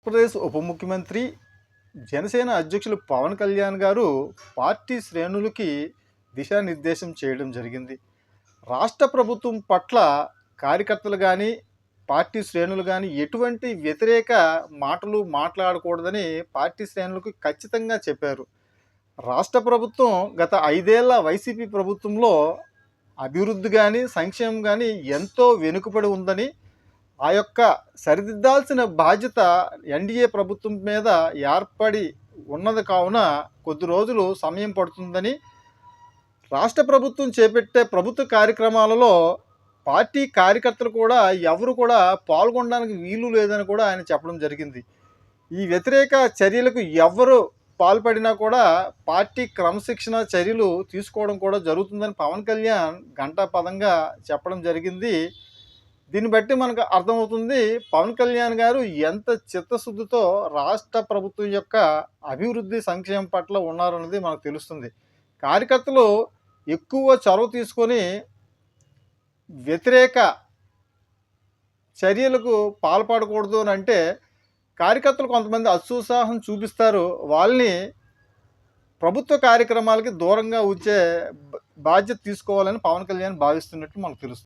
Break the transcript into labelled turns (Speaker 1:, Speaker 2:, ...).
Speaker 1: ఆంధ్రప్రదేశ్ ఉప ముఖ్యమంత్రి జనసేన అధ్యక్షులు పవన్ కళ్యాణ్ గారు పార్టీ శ్రేణులకి దిశానిర్దేశం చేయడం జరిగింది. రాష్ట్ర ప్రభుత్వం పట్ల కార్యకర్తలు కానీ పార్టీ శ్రేణులు కానీ ఎటువంటి వ్యతిరేక మాటలు మాట్లాడకూడదని పార్టీ శ్రేణులకు ఖచ్చితంగా చెప్పారు. రాష్ట్ర ప్రభుత్వం గత ఐదేళ్ళ వైసీపీ ప్రభుత్వంలో అభివృద్ధి కానీ సంక్షేమం కానీ ఎంతో వెనుకబడి ఉందని ఆ యొక్క సరిదిద్దాల్సిన బాధ్యత ఎన్డీఏ ప్రభుత్వం మీద ఏర్పడి ఉన్నది కావున కొద్ది రోజులు సమయం పడుతుందని రాష్ట్ర ప్రభుత్వం చేపట్టే ప్రభుత్వ కార్యక్రమాలలో పార్టీ కార్యకర్తలు కూడా ఎవరు కూడా పాల్గొనడానికి వీలు లేదని కూడా ఆయన చెప్పడం జరిగింది. ఈ వ్యతిరేక చర్యలకు ఎవరు పాల్పడినా కూడా పార్టీ క్రమశిక్షణ చర్యలు తీసుకోవడం కూడా జరుగుతుందని పవన్ కళ్యాణ్ గంటా పదంగా చెప్పడం జరిగింది. దీన్ని బట్టి మనకు అర్థమవుతుంది పవన్ కళ్యాణ్ గారు ఎంత చిత్తశుద్ధితో రాష్ట్ర ప్రభుత్వం యొక్క అభివృద్ధి సంక్షేమం పట్ల ఉన్నారన్నది మనకు తెలుస్తుంది. కార్యకర్తలు ఎక్కువ చొరవ తీసుకొని వ్యతిరేక చర్యలకు పాల్పడకూడదు అని అంటే కార్యకర్తలు కొంతమంది అత్యుత్సాహం చూపిస్తారు. వాళ్ళని ప్రభుత్వ కార్యక్రమాలకి దూరంగా ఉంచే బాధ్యత తీసుకోవాలని పవన్ కళ్యాణ్ భావిస్తున్నట్టు మనకు తెలుస్తుంది.